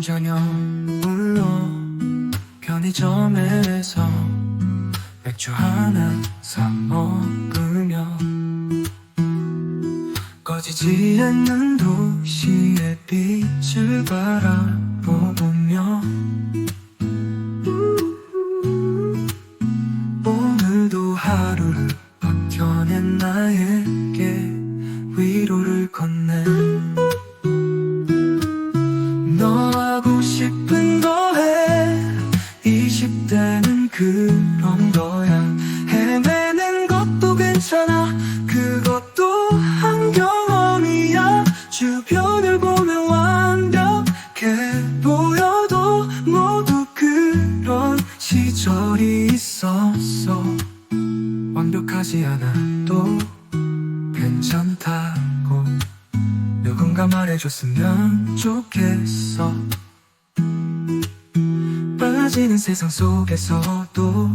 저녁 물로 편의점에서 맥주 하나 사 먹으며 꺼지지 않는 도시의 빛을 바라보며 오늘도 하루를 버텨낸 나에게 위로를 건네 주변을 보면 완벽해 보여도 모두 그런 시절이 있었어. 완벽하지 않아도 괜찮다고 누군가 말해줬으면 좋겠어. 빨라지는 세상 속에서도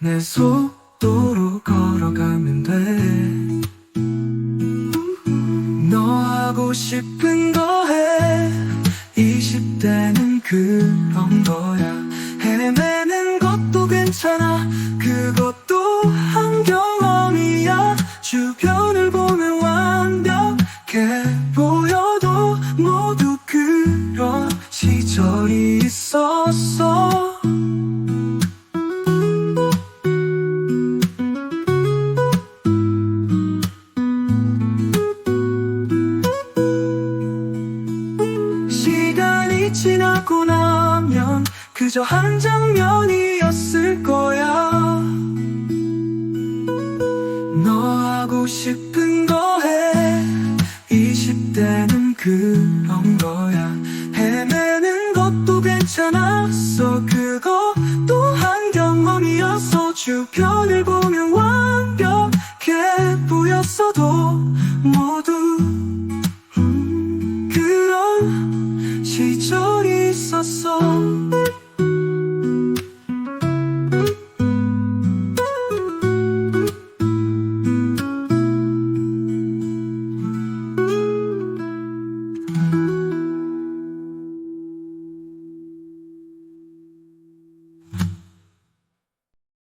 내 속도로 걸어가 싶은 거 해. 20대는 그런 거야. 헤매는 것도 괜찮아. 그것도 한 경험이야. 주변을 지나고 나면 그저 한 장면이었을 거야. 너 하고 싶은 거 해 20대는 그런 거야. 헤매는 것도 괜찮았어. 그거 또한 경험이었어 주변을 보면 완벽해 보였어도 모 is a song.